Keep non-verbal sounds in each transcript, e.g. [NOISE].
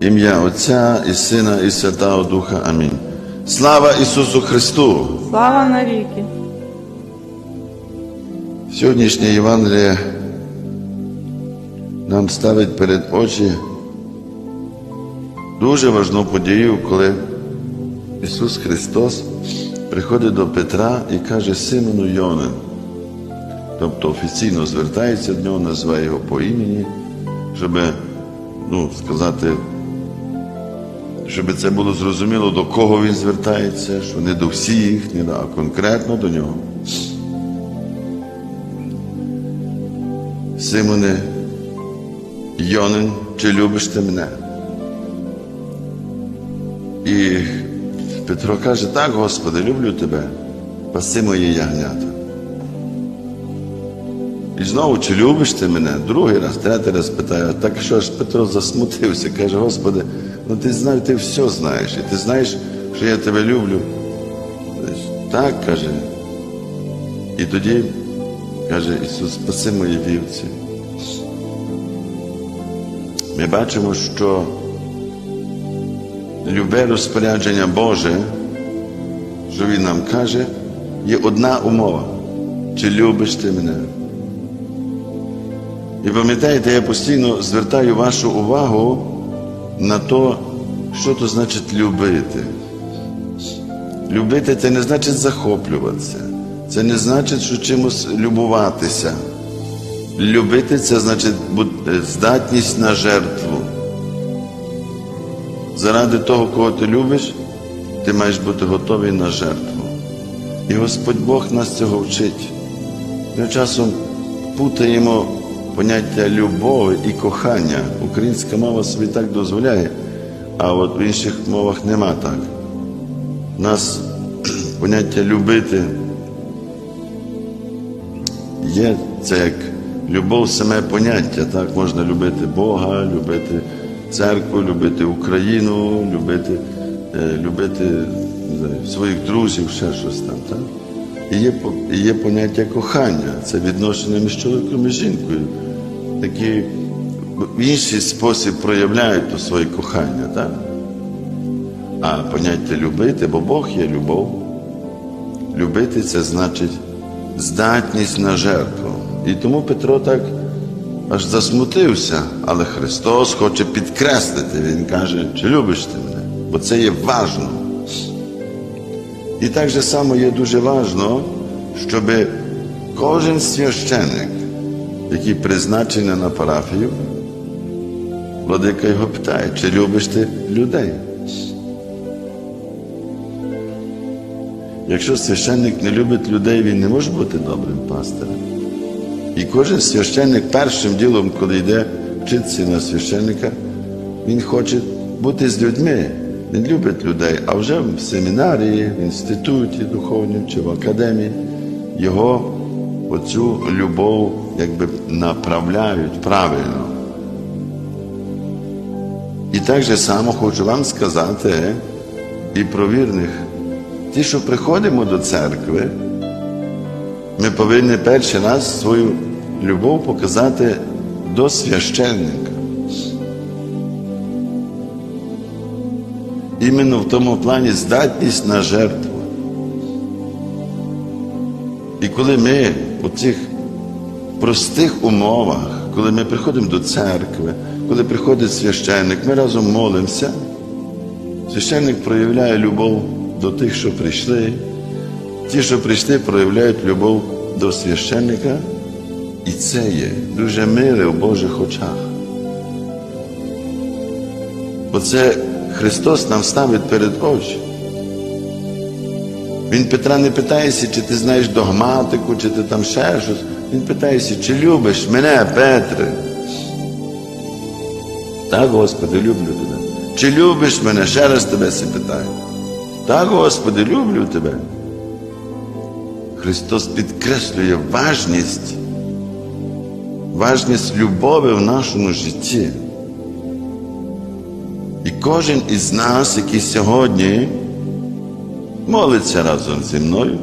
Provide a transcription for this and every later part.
Ім'я Отця і Сина, і Святого Духа. Амінь. Слава Ісусу Христу! Слава навіки! Сьогоднішнє Євангеліє нам ставить перед очі дуже важну подію, коли Ісус Христос приходить до Петра і каже Симону Йонин. Тобто офіційно звертається до нього, називає його по імені, щоб ну, сказати, щоб це було зрозуміло, до кого він звертається, що не до всіх, не до, а конкретно до нього. Симоне, Йонин, чи любиш ти мене? І Петро каже, так, Господи, люблю тебе, паси мої ягнята. І знову, чи любиш ти мене? Другий раз, третій раз питаю, так що ж Петро засмутився, каже, Господи, ну ти знаєш, ти все знаєш, і ти знаєш, що я тебе люблю. Так, каже. І тоді каже Ісус, спаси мої вівці. Ми бачимо, що любе розпорядження Боже, що Він нам каже, є одна умова. Чи любиш ти мене? І пам'ятаєте, я постійно звертаю вашу увагу на те, що то значить любити. Любити це не значить захоплюватися. Це не значить, що чимось любуватися. Любити це значить здатність на жертву. Заради того, кого ти любиш, ти маєш бути готовий на жертву. І Господь Бог нас цього вчить. Ми часом путаємо поняття любові і кохання. Українська мова собі так дозволяє, а от в інших мовах нема так. У нас [CLEARS THROAT] поняття любити є це як любов саме поняття. Так можна любити Бога, любити церкву, любити Україну, любити, е, любити своїх друзів, ще щось там. Так? І є, є поняття кохання, це відношення між чоловіком і жінкою. Такі в інший спосіб проявляють то своє кохання. Так? А поняття любити, бо Бог є любов. Любити це значить здатність на жертву. І тому Петро так аж засмутився, але Христос хоче підкреслити. Він каже, чи любиш ти мене? Бо це є важно. І так же само є дуже важно, щоб кожен священник, який призначений на парафію, владика його питає, чи любиш ти людей? Якщо священник не любить людей, він не може бути добрим пастирем. І кожен священник першим ділом, коли йде вчитися на священника, він хоче бути з людьми. Він любить людей, а вже в семінарії, в інституті духовному чи в академії його оцю любов якби направляють правильно. І так же само хочу вам сказати і про вірних. Ті, що приходимо до церкви, ми повинні перший раз свою любов показати до священника. Іменно в тому плані здатність на жертву. І коли ми у цих простих умовах, коли ми приходимо до церкви, коли приходить священник, ми разом молимося, священник проявляє любов до тих, що прийшли. Ті, що прийшли, проявляють любов до священника, і це є дуже миле в Божих очах. Бо це Христос нам ставить перед очі. Він Петра не питається, чи ти знаєш догматику, чи ти там ще щось. Він питається, чи любиш мене, Петре? Так, Господи, люблю тебе. Чи любиш мене? Ще раз тебе сі питаю. Так, Господи, люблю тебе. Христос підкреслює важність, важність любові в нашому житті. І кожен із нас, який сьогодні молиться разом зі мною,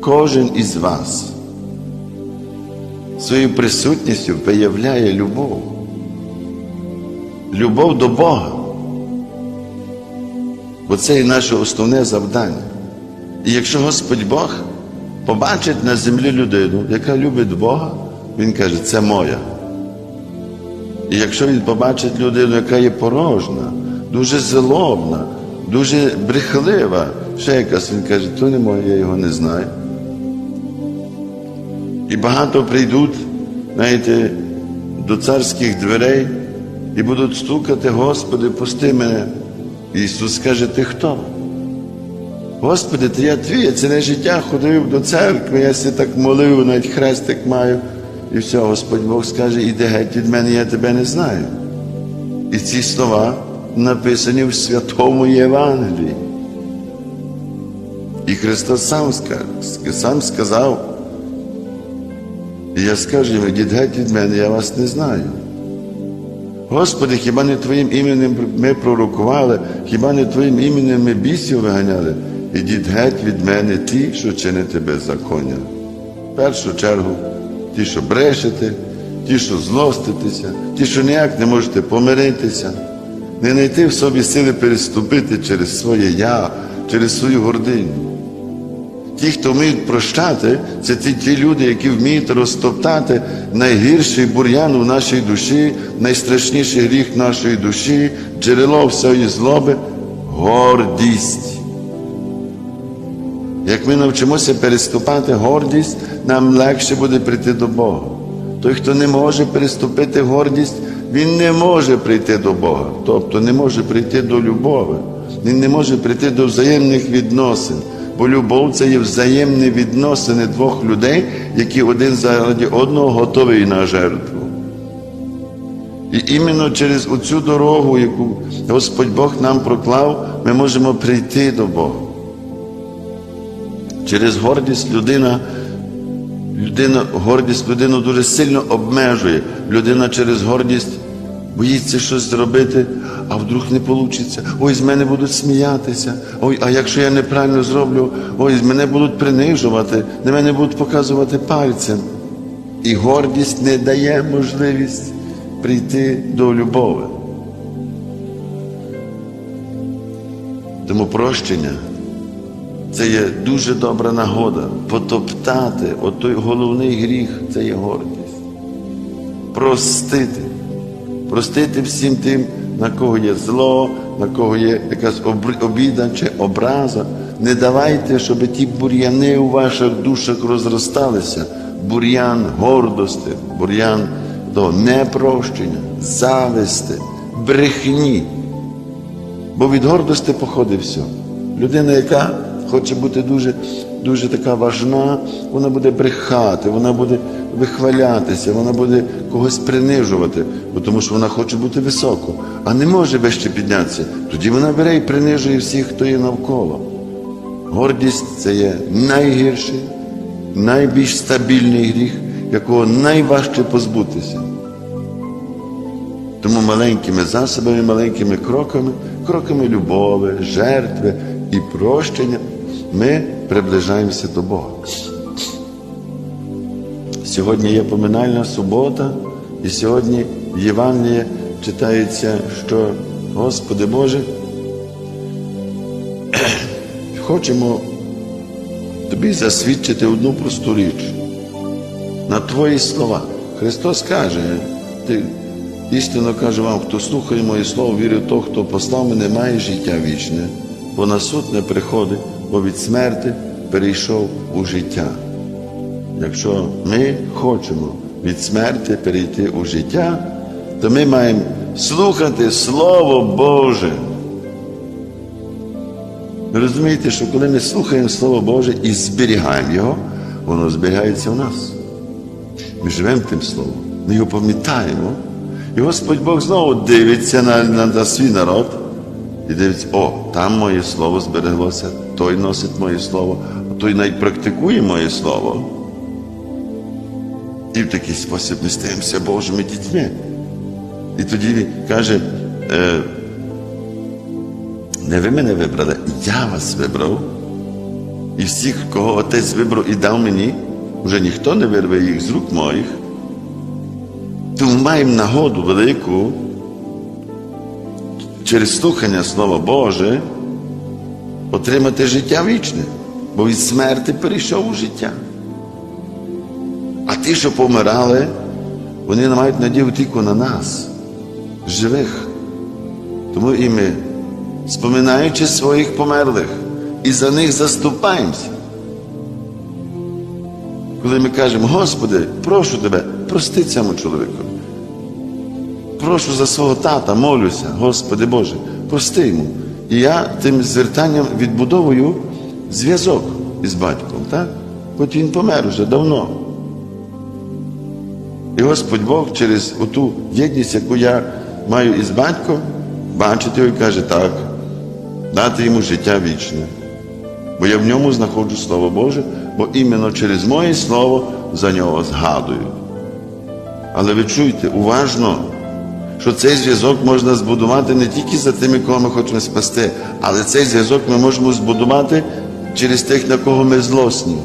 кожен із вас своєю присутністю виявляє любов. Любов до Бога. Бо це і наше основне завдання. І якщо Господь Бог побачить на землі людину, яка любить Бога, Він каже, це моя. І якщо він побачить людину, яка є порожна, дуже злобна, дуже брехлива, ще якась, він каже, то не моє, я його не знаю. І багато прийдуть, знаєте, до царських дверей і будуть стукати, Господи, пусти мене. Ісус скаже, ти хто? Господи, ти я твій, я ціле життя ходив до церкви, я себе так молив, навіть хрестик маю. І все, Господь Бог скаже, іди геть від мене, я тебе не знаю. І ці слова написані в Святому Євангелії. І Христос сам, сам сказав, і я скажу йому, ідіть геть від мене, я вас не знаю. Господи, хіба не Твоїм іменем ми пророкували, хіба не Твоїм іменем ми бісів виганяли? Ідіть геть від мене ті, що чините беззаконня. В першу чергу, ті, що брешете, ті, що злоститеся, ті, що ніяк не можете помиритися, не знайти в собі сили переступити через своє я, через свою гординю. Ті, хто вміють прощати, це ті, ті люди, які вміють розтоптати найгірший бур'ян в нашій душі, найстрашніший гріх нашої душі, джерело всієї злоби гордість. Як ми навчимося переступати гордість, нам легше буде прийти до Бога. Той, хто не може переступити гордість, він не може прийти до Бога, тобто не може прийти до любові, він не може прийти до взаємних відносин. Бо любов це є взаємні відносини двох людей, які один заради одного готовий на жертву. І іменно через оцю дорогу, яку Господь Бог нам проклав, ми можемо прийти до Бога. Через гордість людина, людина, гордість людину дуже сильно обмежує. Людина через гордість боїться щось зробити, а вдруг не вийде. Ой, з мене будуть сміятися. Ой, а якщо я неправильно зроблю, ой, мене будуть принижувати, на мене будуть показувати пальцем. І гордість не дає можливість прийти до любові. Тому прощення це є дуже добра нагода потоптати отой головний гріх це є гордість. Простити. Простити всім тим, на кого є зло, на кого є якась обіда чи образа. Не давайте, щоб ті бур'яни у ваших душах розросталися. Бур'ян гордості, бур'ян до непрощення, зависти, брехні. Бо від гордості походить все. Людина, яка хоче бути дуже, дуже така важна, вона буде брехати, вона буде вихвалятися, вона буде когось принижувати, бо тому що вона хоче бути високо, а не може вище піднятися. Тоді вона бере і принижує всіх, хто є навколо. Гордість це є найгірший, найбільш стабільний гріх, якого найважче позбутися. Тому маленькими засобами, маленькими кроками, кроками любові, жертви і прощення ми приближаємося до Бога. Сьогодні є поминальна субота, і сьогодні в Євангелії читається, що Господи Боже, [CLEARS THROAT] хочемо тобі засвідчити одну просту річ на Твої слова. Христос каже, ти істинно каже вам, хто слухає моє слово, вірить в того, хто послав мене, має життя вічне, бо на суд не приходить, бо від смерти перейшов у життя. Якщо ми хочемо від смерти перейти у життя, то ми маємо слухати Слово Боже. Ви розумієте, що коли ми слухаємо Слово Боже і зберігаємо його, воно зберігається в нас. Ми живемо тим словом, ми його пам'ятаємо. І Господь Бог знову дивиться на, на, на свій народ і дивиться, о, там моє слово збереглося, той носить моє слово, а той навіть практикує моє слово. І в такий спосіб ми стаємося Божими дітьми. І тоді він каже, е, не ви мене вибрали, я вас вибрав. І всіх, кого отець вибрав і дав мені, вже ніхто не вирве їх з рук моїх. Тому маємо нагоду велику через слухання Слова Боже отримати життя вічне, бо від смерти перейшов у життя. А ті, що помирали, вони не мають надію тільки на нас, живих. Тому і ми, споминаючи своїх померлих, і за них заступаємося. Коли ми кажемо, Господи, прошу тебе, прости цьому чоловіку. Прошу за свого тата, молюся, Господи Боже, прости йому. І я тим звертанням відбудовую зв'язок із батьком, так? Хоч він помер уже давно. І Господь Бог через оту єдність, яку я маю із батьком, бачить його і каже, так, дати йому життя вічне. Бо я в ньому знаходжу Слово Боже, бо іменно через моє Слово за нього згадую. Але ви чуйте уважно, що цей зв'язок можна збудувати не тільки за тими, кого ми хочемо спасти, але цей зв'язок ми можемо збудувати через тих, на кого ми злосні,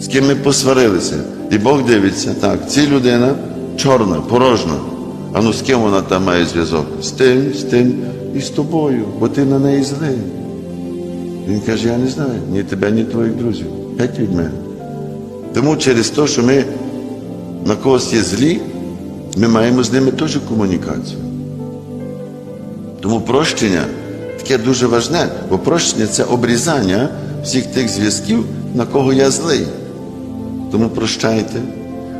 з ким ми посварилися. І Бог дивиться, так, ця людина чорна, порожна. А ну з ким вона там має зв'язок? З тим, з тим і з тобою, бо ти на неї злий. Він каже, я не знаю, ні тебе, ні твоїх друзів. Геть від мене. Тому через те, що ми на когось є злі, ми маємо з ними теж комунікацію. Тому прощення таке дуже важне, бо прощення це обрізання всіх тих зв'язків, на кого я злий. Тому прощайте,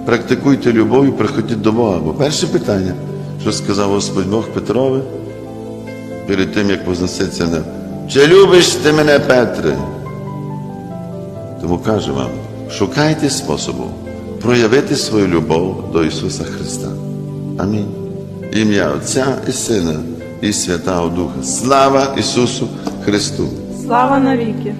практикуйте любов і приходіть до Бога. Бо перше питання, що сказав Господь Бог Петрове, перед тим, як возноситься на чи любиш ти мене, Петре? Тому кажу вам, шукайте способу проявити свою любов до Ісуса Христа. Амінь. Ім'я Отця і Сина і Святого Духа. Слава Ісусу Христу! Слава навіки!